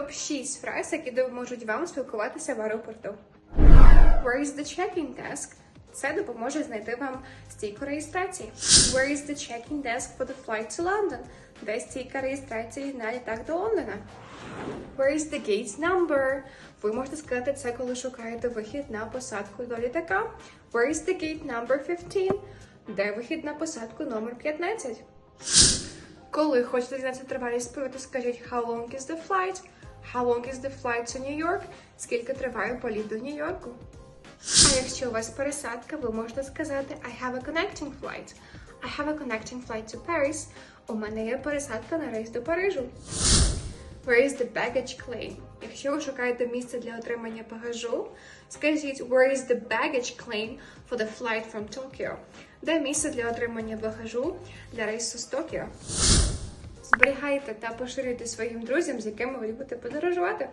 топ-6 фраз, які допоможуть вам спілкуватися в аеропорту. Where is the check-in desk? Це допоможе знайти вам стійку реєстрації. Where is the check-in desk for the flight to London? Де стійка реєстрації на літак до Лондона? Where is the gate number? Ви можете сказати це, коли шукаєте вихід на посадку до літака. Where is the gate number 15? Де вихід на посадку номер 15? Коли хочете дізнатися тривалість польоту, скажіть How long is the flight? How long is the flight to New York? Скільки триває політ до Нью-Йорку? А якщо у вас пересадка, ви можете сказати I have a connecting flight. I have a connecting flight to Paris. У мене є пересадка на рейс до Парижу. Where is the baggage claim? Якщо ви шукаєте місце для отримання багажу, скажіть Where is the baggage claim for the flight from Tokyo? Де місце для отримання багажу для рейсу з Токіо? Зберігайте та поширюйте своїм друзям, з якими ви любите подорожувати.